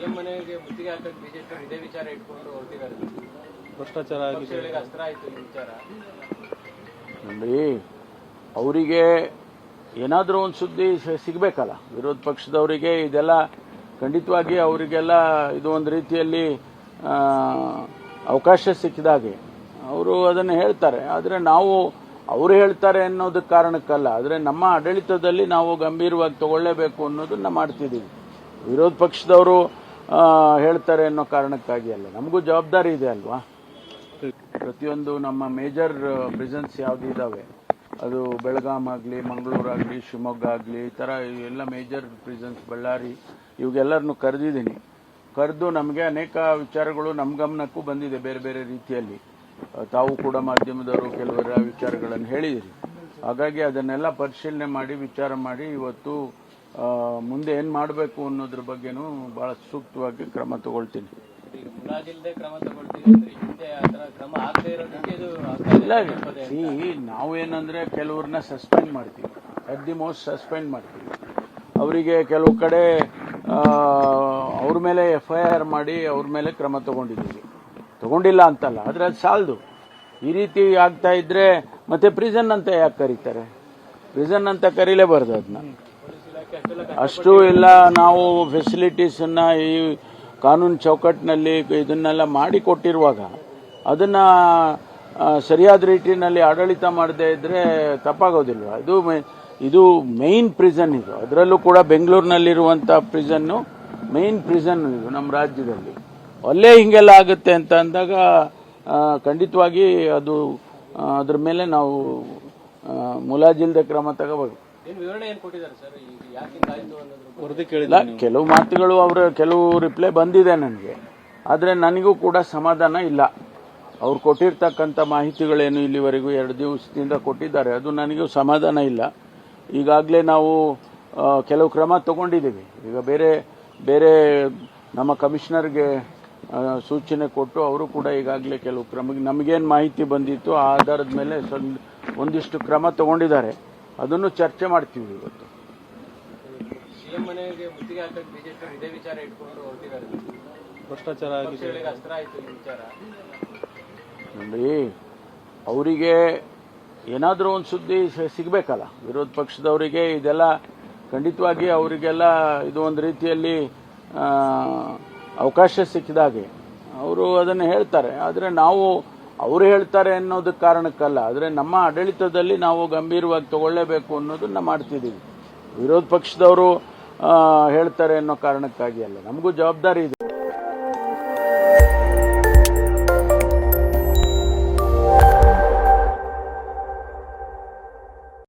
CM ಮನೆಗೆ ಮುತ್ತಿಗೆ ಹಾಕಕ್ ಬಿಜೆಪಿ ಇದೇ ವಿಚಾರ ಇಟ್ಕೊಂಡು ಹೊರಟಿದ್ದಾರೆ. ಭ್ರಷ್ಟಾಚಾರ ಆಗಿದೆ. ಪಕ್ಷಗಳಿಗೆ ಅಸ್ತ್ರ ಆಯ್ತು ಈ ವಿಚಾರ. ನೋಡಿ ಅವರಿಗೆ ಏನಾದರೂ ಒಂದು ಸುದ್ದಿ ಸಿಗಬೇಕಲ್ಲ ಸಿಗ್ಬೇಕಲ್ಲ? ವಿರೋಧ ಪಕ್ಷದವರಿಗೆ ಇದೆಲ್ಲ ಖಂಡಿತವಾಗಿ ಅವರಿಗೆಲ್ಲ ಇದು ಒಂದು ರೀತಿಯಲ್ಲಿ ಆ, ಅವಕಾಶ ಸಿಕ್ಕಿದಾಗೆ. ಅವರು ಅದನ್ನು ಹೇಳ್ತಾರೆ. ಆದರೆ ನಾವು ಅವರು ಹೇಳ್ತಾರೆ ಅನ್ನೋದಕ್ಕೆ ಕಾರಣಕ್ಕಲ್ಲ. ಆದರೆ ನಮ್ಮ ಆಡಳಿತದಲ್ಲಿ ನಾವು ಗಂಭೀರವಾಗಿ ತಗೊಳ್ಳೇಬೇಕು ಅನ್ನೋದನ್ನ ಮಾಡ್ತಿದ್ದೀವಿ. ವಿರೋಧ ಪಕ್ಷದವರು ಹೇಳ್ತಾರೆ ಅನ್ನೋ ಕಾರಣಕ್ಕಾಗಿ ಅಲ್ಲ. ನಮಗೂ ಜವಾಬ್ದಾರಿ ಇದೆ ಅಲ್ವಾ? ಪ್ರತಿಯೊಂದು ನಮ್ಮ ಮೇಜರ್ ಪ್ರೆಸೆನ್ಸ್ ಯಾವುದು ಇದ್ದಾವೆ ಅದು ಬೆಳಗಾಂ ಆಗಲಿ ಮಂಗಳೂರಾಗಲಿ ಶಿವಮೊಗ್ಗ ಆಗಲಿ, ಈ ಥರ ಎಲ್ಲ ಮೇಜರ್ ಪ್ರೆಸೆನ್ಸ್ ಬಳ್ಳಾರಿ ಇವಾಗೆಲ್ಲರನ್ನು ಕರೆದಿದ್ದೀನಿ. ಕರೆದು ನಮಗೆ ಅನೇಕ ವಿಚಾರಗಳು ನಮ್ಮ ಗಮನಕ್ಕೂ ಬಂದಿದೆ ಬೇರೆ ಬೇರೆ ರೀತಿಯಲ್ಲಿ. ತಾವು ಕೂಡ ಮಾಧ್ಯಮದವರು ಕೆಲವರ ವಿಚಾರಗಳನ್ನು ಹೇಳಿದಿರಿ. ಹಾಗಾಗಿ ಅದನ್ನೆಲ್ಲ ಪರಿಶೀಲನೆ ಮಾಡಿ, ವಿಚಾರ ಮಾಡಿ ಇವತ್ತು ಮುಂದೆ ಏನು ಮಾಡಬೇಕು ಅನ್ನೋದ್ರ ಬಗ್ಗೆನೂ ಭಾಳ ಸೂಕ್ತವಾಗಿ ಕ್ರಮ ತಗೊಳ್ತೀನಿ. ಇಲ್ಲ. ಈ ನಾವೇನಂದ್ರೆ ಕೆಲವ್ರನ್ನ ಸಸ್ಪೆಂಡ್ ಮಾಡ್ತೀವಿ. ಅಟ್ ದಿ ಮೋಸ್ಟ್ ಸಸ್ಪೆಂಡ್ ಮಾಡ್ತೀವಿ. ಅವರಿಗೆ ಕೆಲವು ಕಡೆ ಅವ್ರ ಮೇಲೆ ಎಫ್ ಐ ಆರ್ ಮಾಡಿ ಅವ್ರ ಮೇಲೆ ಕ್ರಮ ತಗೊಂಡಿದ್ದೀವಿ. ತಗೊಂಡಿಲ್ಲ ಅಂತಲ್ಲ ಆದ್ರೆ ಅದು ಸಾಲದು. ಈ ರೀತಿ ಆಗ್ತಾ ಇದ್ರೆ ಮತ್ತೆ ಪ್ರಿಸನ್ ಅಂತ ಯಾಕೆ ಕರೀತಾರೆ? ಪ್ರಿಸನ್ ಅಂತ ಕರೀಲೇಬಾರ್ದು ಅದನ್ನ ಅಷ್ಟು ಎಲ್ಲ ನಾವು ಫೆಸಿಲಿಟೀಸನ್ನ ಈ ಕಾನೂನು ಚೌಕಟ್ಟಿನಲ್ಲಿ ಇದನ್ನೆಲ್ಲ ಮಾಡಿ ಕೊಟ್ಟಿರುವಾಗ ಅದನ್ನ ಸರಿಯಾದ ರೀತಿಯಲ್ಲಿ ಆಡಳಿತ ಮಾಡದೇ ಇದ್ರೆ ತಪ್ಪಾಗೋದಿಲ್ವ? ಇದು ಇದು ಮೇನ್ ಪ್ರಿಸನ್ ಇದು. ಅದರಲ್ಲೂ ಕೂಡ ಬೆಂಗಳೂರಿನಲ್ಲಿರುವಂಥ ಪ್ರಿಸನ್ನು ಮೇನ್ ಪ್ರಿಸನ್ ಇದು ನಮ್ಮ ರಾಜ್ಯದಲ್ಲಿ. ಅಲ್ಲೇ ಹಿಂಗೆಲ್ಲ ಆಗುತ್ತೆ ಅಂತ ಅಂದಾಗ ಖಂಡಿತವಾಗಿ ಅದು ಅದ್ರ ಮೇಲೆ ನಾವು ಮುಲಾಜಿಲ್ದೆ ಕ್ರಮ ತಗೋಬೇಕು. ಏನ್ ವಿವರಣೆ ಏನ್ ಕೊಟ್ಟಿದ್ದಾರೆ ಸರ್? ಯಾಕಿಂದ ಆಯ್ತು ಅನ್ನೋದ್ರ ಬಗ್ಗೆ? ಕೇಳಿದ ಕೆಲವು ಮಾತುಗಳು ಅವರ ಕೆಲವು ರಿಪ್ಲೈ ಬಂದಿದೆ ನನಗೆ. ಆದರೆ ನನಗೂ ಕೂಡ ಸಮಾಧಾನ ಇಲ್ಲ. ಅವ್ರು ಕೊಟ್ಟಿರ್ತಕ್ಕಂಥ ಮಾಹಿತಿಗಳೇನು ಇಲ್ಲಿವರೆಗೂ ಎರಡು ದಿವಸದಿಂದ ಕೊಟ್ಟಿದ್ದಾರೆ. ಅದು ನನಗೂ ಸಮಾಧಾನ ಇಲ್ಲ. ಈಗಾಗಲೇ ನಾವು ಕೆಲವು ಕ್ರಮ ತಗೊಂಡಿದ್ದೀವಿ. ಈಗ ಬೇರೆ ಬೇರೆ ನಮ್ಮ ಕಮಿಷನರ್ಗೆ ಸೂಚನೆ ಕೊಟ್ಟು ಅವರು ಕೂಡ ಈಗಾಗಲೇ ಕೆಲವು ಕ್ರಮ ನಮಗೇನು ಮಾಹಿತಿ ಬಂದಿತ್ತು ಆ ಆಧಾರದ ಮೇಲೆ ಸ್ವಲ್ಪ ಒಂದಿಷ್ಟು ಕ್ರಮ ತಗೊಂಡಿದ್ದಾರೆ. ಅದನ್ನು ಚರ್ಚೆ ಮಾಡ್ತೀವಿ ಇವತ್ತು. ಸಿಎಂ ಮನೆಗೆ ಮುತ್ತಿಗೆ ಹಾಕಕ್ ವಿಚಾರ ಇಟ್ಕೊಂಡು ಹೊರಟಿದ್ದಾರೆ. ಭ್ರಷ್ಟಾಚಾರ ಆಗಿದೆ. ಅಸ್ತ್ರ ಆಯ್ತು ಈ ವಿಚಾರ. ನೋಡಿ ಅವರಿಗೆ ಏನಾದರೂ ಒಂದು ಸುದ್ದಿ ಸಿಗಬೇಕಲ್ಲ? ವಿರೋಧ ಪಕ್ಷದವರಿಗೆ ಇದೆಲ್ಲ ಖಂಡಿತವಾಗಿ ಅವರಿಗೆಲ್ಲ ಇದು ಒಂದು ರೀತಿಯಲ್ಲಿ ಆ, ಅವಕಾಶ ಸಿಕ್ಕಿದಾಗೆ. ಅವರು ಅದನ್ನು ಹೇಳ್ತಾರೆ. ಆದರೆ ನಾವು ಅವರು ಹೇಳ್ತಾರೆ ಅನ್ನೋದಕ್ಕೆ ಕಾರಣಕ್ಕಲ್ಲ. ಆದರೆ ನಮ್ಮ ಆಡಳಿತದಲ್ಲಿ ನಾವು ಗಂಭೀರವಾಗಿ ತಗೊಳ್ಳೇಬೇಕು ಅನ್ನೋದನ್ನ ಮಾಡ್ತಿದ್ದೀವಿ ವಿರೋಧ ಪಕ್ಷದವರು ಹೇಳ್ತಾರೆ ಅನ್ನೋ ಕಾರಣಕ್ಕಾಗಿ ಅಲ್ಲ. ನಮಗೂ ಜವಾಬ್ದಾರಿ ಇದೆ.